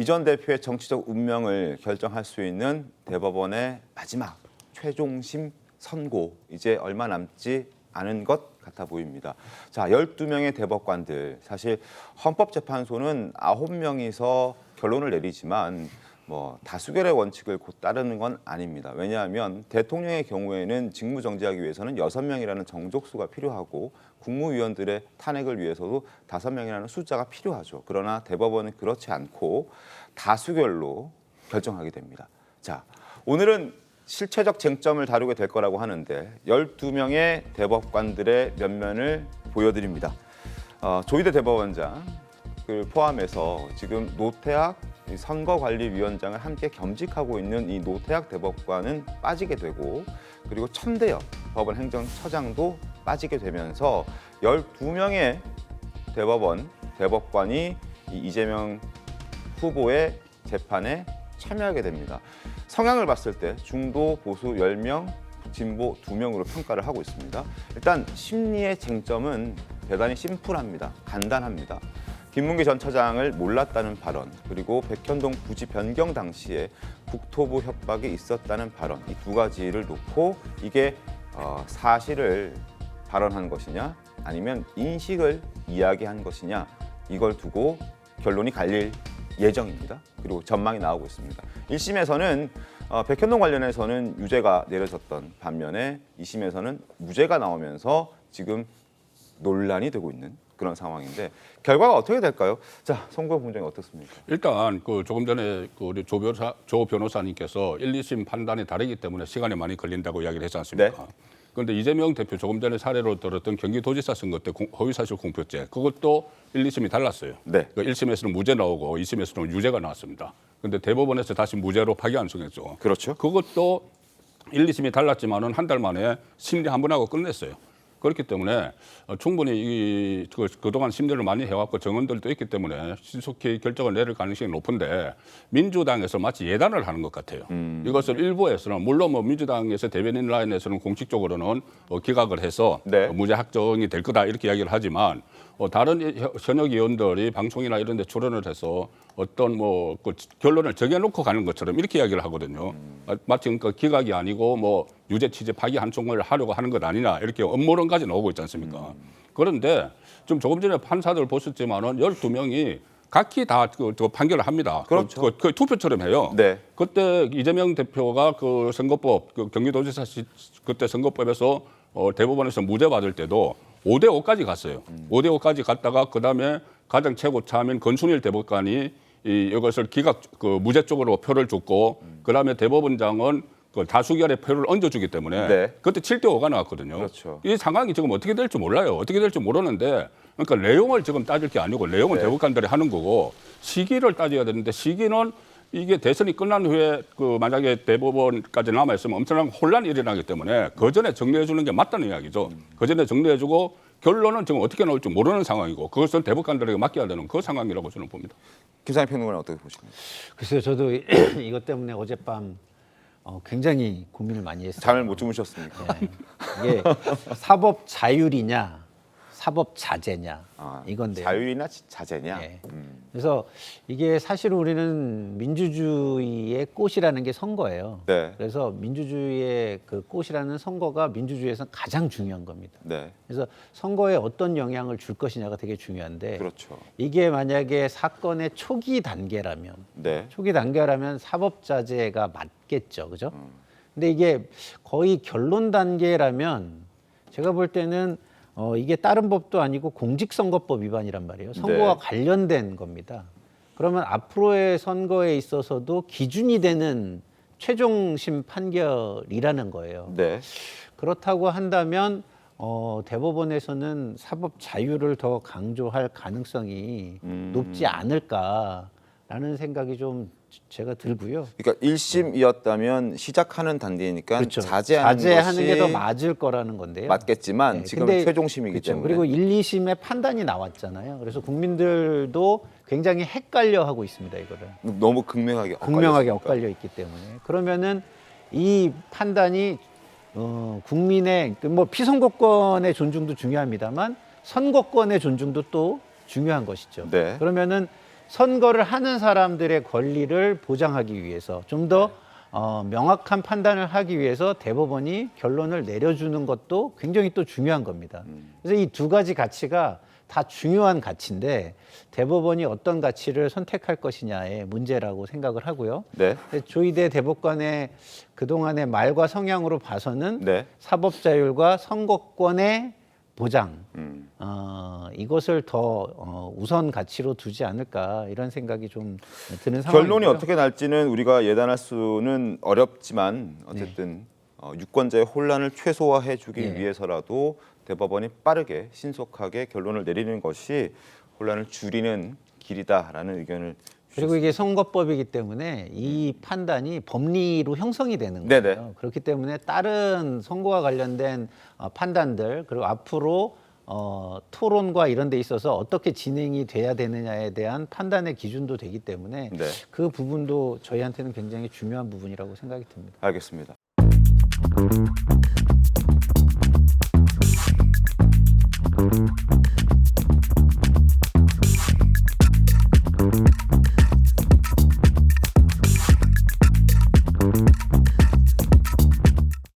이전 대표의 정치적 운명을 결정할 수 있는 대법원의 마지막 최종심 선고 이제 얼마 남지 않은 것 같아 보입니다. 자, 12명의 대법관들 사실 헌법재판소는 9명이서 결론을 내리지만 뭐 다수결의 원칙을 곧 따르는 건 아닙니다. 왜냐하면 대통령의 경우에는 직무 정지하기 위해서는 여섯 명이라는 정족수가 필요하고 국무위원들의 탄핵을 위해서도 다섯 명이라는 숫자가 필요하죠. 그러나 대법원은 그렇지 않고 다수결로 결정하게 됩니다. 자, 오늘은 실체적 쟁점을 다루게 될 거라고 하는데 12명의 대법관들의 면면을 보여드립니다. 어, 조희대 대법원장 을 포함해서 지금 노태학 이 선거관리위원장을 함께 겸직하고 있는 이 노태학 대법관은 빠지게 되고 그리고 천대엽 법원 행정처장도 빠지게 되면서 12명의 대법원 대법관이 이 이재명 후보의 재판에 참여하게 됩니다. 성향을 봤을 때 중도 보수 10명, 진보 2명으로 평가를 하고 있습니다. 일단 심리의 쟁점은 대단히 심플합니다. 간단합니다. 김문기 전 차장을 몰랐다는 발언 그리고 백현동 부지 변경 당시에 국토부 협박이 있었다는 발언 이 두 가지를 놓고 이게 어, 사실을 발언한 것이냐 아니면 인식을 이야기한 것이냐 이걸 두고 결론이 갈릴 예정입니다. 그리고 전망이 나오고 있습니다. 1심에서는 어, 백현동 관련해서는 유죄가 내려졌던 반면에 2심에서는 무죄가 나오면서 지금 논란이 되고 있는 그런 상황인데 결과가 어떻게 될까요? 자, 송구영 본장이 어떻습니까? 일단 그 조금 전에 그 우리 조 변호사 조 변호사님께서 1, 2심 판단이 다르기 때문에 시간이 많이 걸린다고 이야기를 했지 않습니까? 네. 그런데 이재명 대표 조금 전에 사례로 들었던 경기도지사 선거 때 공- 허위사실 공표죄 그것도 1, 2심이 달랐어요. 네. 그 1심에서는 무죄 나오고 2심에서는 유죄가 나왔습니다. 그런데 대법원에서 다시 무죄로 파기환송했죠. 그렇죠. 그것도 1, 2심이 달랐지만은 한 달 만에 심리 한 번 하고 끝냈어요. 그렇기 때문에 어, 충분히 이 그, 그동안 심리를 많이 해왔고 정언들도 있기 때문에 신속히 결정을 내릴 가능성이 높은데 민주당에서 마치 예단을 하는 것 같아요. 이것을 일부에서는 물론 뭐 민주당에서 대변인 라인에서는 공식적으로는 어, 기각을 해서 네. 어, 무죄 확정이 될 거다 이렇게 이야기를 하지만 어, 다른 현역 의원들이 방송이나 이런 데 출연을 해서 어떤 뭐 그 결론을 정해놓고 가는 것처럼 이렇게 이야기를 하거든요. 아, 마치 그러니까 기각이 아니고 뭐 유죄 취재 파기 한총을 하려고 하는 것 아니냐 이렇게 음모론까지 나오고 있지 않습니까? 그런데 좀 조금 전에 판사들 보셨지만은 12명이 각기 다그 그 판결을 합니다. 그렇죠. 그, 그 투표처럼 해요. 네. 그때 이재명 대표가 그 선거법 그 경기도지사 시, 그때 선거법에서 어, 대법원에서 무죄 받을 때도 5대 5까지 갔어요. 음. 5대 5까지 갔다가 그다음에 가장 최고 차민 권순일 대법관이 이 이것을 기각 그 무죄 쪽으로 표를 줬고 음. 그다음에 대법원장은 그 다수결의 표를 얹어주기 때문에 네. 그때 7대 5가 나왔거든요. 그렇죠. 이 상황이 지금 어떻게 될지 몰라요. 어떻게 될지 모르는데 그러니까 내용을 지금 따질 게 아니고 내용은 네. 대법관들이 하는 거고 시기를 따져야 되는데 시기는 이게 대선이 끝난 후에 그 만약에 대법원까지 남아 있으면 엄청난 혼란이 일어나기 때문에 그 전에 정리해 주는 게 맞다는 이야기죠. 그 전에 정리해 주고 결론은 지금 어떻게 나올지 모르는 상황이고 그것을 대법관들에게 맡겨야 되는 그 상황이라고 저는 봅니다. 김상희 평론가는 어떻게 보십니까? 글쎄요, 저도 이것 때문에 어젯밤 어, 굉장히 고민을 많이 했어요. 잠을 못 주무셨습니까? 네. 이게 사법 자율이냐, 사법 자제냐 아, 이건데요. 자율이나 지- 자제냐? 예. 음. 그래서 이게 사실 우리는 민주주의의 꽃이라는 게 선거예요. 네. 그래서 민주주의의 그 꽃이라는 선거가 민주주의에서는 가장 중요한 겁니다. 네. 그래서 선거에 어떤 영향을 줄 것이냐가 되게 중요한데 그렇죠. 이게 만약에 사건의 초기 단계라면 네. 초기 단계라면 사법자제가 맞겠죠, 그죠? 근데 이게 거의 결론 단계라면 제가 볼 때는 어, 이게 다른 법도 아니고 공직선거법 위반이란 말이에요. 선거와 네. 관련된 겁니다. 그러면 앞으로의 선거에 있어서도 기준이 되는 최종심 판결이라는 거예요. 네. 그렇다고 한다면 어, 대법원에서는 사법 자유를 더 강조할 가능성이 음. 높지 않을까라는 생각이 좀 제가 들고요. 그러니까 1심이었다면 시작하는 단계니까 그렇죠. 자제하는, 자제하는 게 더 맞을 거라는 건데요. 맞겠지만 네, 근데- 최종심이기 그렇죠. 때문에 그리고 1, 2심의 판단이 나왔잖아요. 그래서 국민들도 굉장히 헷갈려 하고 있습니다, 이거를. 너무 극명하게 극명하게. 엇갈려 있기 때문에 그러면은 이 판단이 어, 국민의 그뭐 피선거권의 존중도 중요합니다만 선거권의 존중도 또 중요한 것이죠. 네. 그러면은 선거를 하는 사람들의 권리를 보장하기 위해서 좀더 어, 명확한 판단을 하기 위해서 대법원이 결론을 내려주는 것도 굉장히 또 중요한 겁니다. 그래서 이 두 가지 가치가 다 중요한 가치인데 대법원이 어떤 가치를 선택할 것이냐의 문제라고 생각을 하고요. 네. 조희대 대법관의 그동안의 말과 성향으로 봐서는 네. 사법자율과 선거권의 보장 음. 어, 이것을 더 어, 우선 가치로 두지 않을까 이런 생각이 좀 드는 상황이고요. 결론이 어떻게 날지는 우리가 예단할 수는 어렵지만 어쨌든 어, 유권자의 혼란을 최소화해주기 네. 위해서라도 대법원이 빠르게 신속하게 결론을 내리는 것이 혼란을 줄이는 길이다라는 의견을 그리고 이게 선거법이기 때문에 이 판단이 법리로 형성이 되는 네네. 거예요. 그렇기 때문에 다른 선거와 관련된 어, 판단들 그리고 앞으로 어, 토론과 이런 데 있어서 어떻게 진행이 돼야 되느냐에 대한 판단의 기준도 되기 때문에 네. 그 부분도 저희한테는 굉장히 중요한 부분이라고 생각이 듭니다. 알겠습니다.